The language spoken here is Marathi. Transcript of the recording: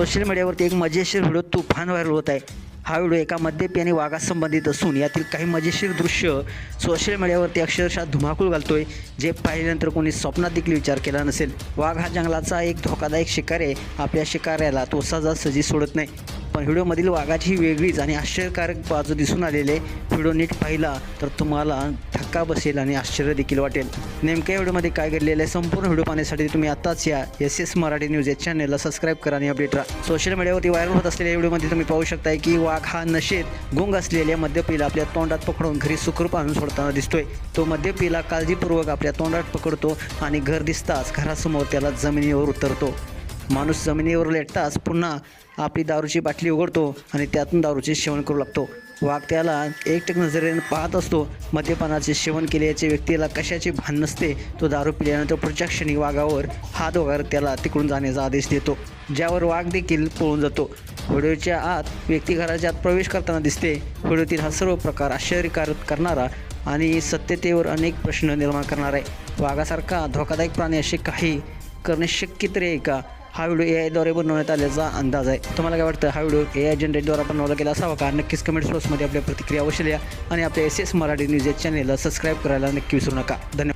सोशल मीडियावरती एक मजेशीर व्हिडिओ तुफान व्हायरल होत आहे. हा व्हिडिओ एका मद्यपी आणि वाघासंबंधित असून यातील काही मजेशीर दृश्य सोशल मीडियावरती अक्षरशः धुमाकूळ घालतोय जे पाहिल्यानंतर कोणी स्वप्नात देखील विचार केला नसेल. वाघ हा जंगलाचा एक धोकादायक शिकार आहे. आपल्या शिकाऱ्याला तो सहजासहजी सोडत नाही. पण व्हिडिओमधील वाघाची वेगळीच आणि आश्चर्यकारक बाजू दिसून आलेले व्हिडिओ नीट पाहिला तर तुम्हाला धक्का बसेल आणि आश्चर्य देखील वाटेल. नेमक्या व्हिडिओमध्ये काय घडलेलं आहे? संपूर्ण व्हिडिओ पाहण्यासाठी तुम्ही आत्ताच या एस एस मराठी न्यूज या चॅनलला सबस्क्राईब करा आणि अपडेट राहा. सोशल मीडियावरती व्हायरल होत असलेल्या व्हिडिओमध्ये तुम्ही पाहू शकताय की वाघ हा नशेत गुंग असलेल्या मद्यपीला आपल्या तोंडात पकडून घरी सुखरूप आणून सोडताना दिसतोय. तो मद्यपीला काळजीपूर्वक आपल्या तोंडात पकडतो आणि घर दिसताच घरासमोर त्याला जमिनीवर उतरतो. माणूस जमिनीवर लेटताच पुन्हा आपली दारूची बाटली उघडतो आणि त्यातून दारूचे सेवन करू लागतो. वाघ त्याला एकटक नजरेने पाहत असतो. मद्यपानाचे सेवन केल्याच्या व्यक्तीला कशाचे भान नसते. तो दारू पिल्यानंतर पुढच्या क्षणी वाघावर हात वगैरे त्याला तिकडून जाण्याचा आदेश देतो. ज्यावर वाघ देखील पळून जातो. व्हिडिओच्या आत व्यक्ती घराच्या आत प्रवेश करताना दिसते. व्हिडिओतील हा सर्व प्रकार आश्चर्यकारक करणारा आणि सत्यतेवर अनेक प्रश्न निर्माण करणार आहे. वाघासारखा धोकादायक प्राणी असे काही करणे शक्य तरी आहे का? हा व्हिडिओ ए आयद्वारे बनवण्यात आल्याचा अंदाज आहे. तुम्हाला काय वाटतं? हा व्हिडिओ ए आय जनरेटद्वारा बनवला गेला असावा का? नक्कीच कमेंट बॉक्समध्ये आपल्या प्रतिक्रिया अवश्य लिहा आणि आपल्या एस एस मराठी न्यूज या चॅनेलला सबस्क्राईब करायला नक्की विसरू नका. धन्यवाद.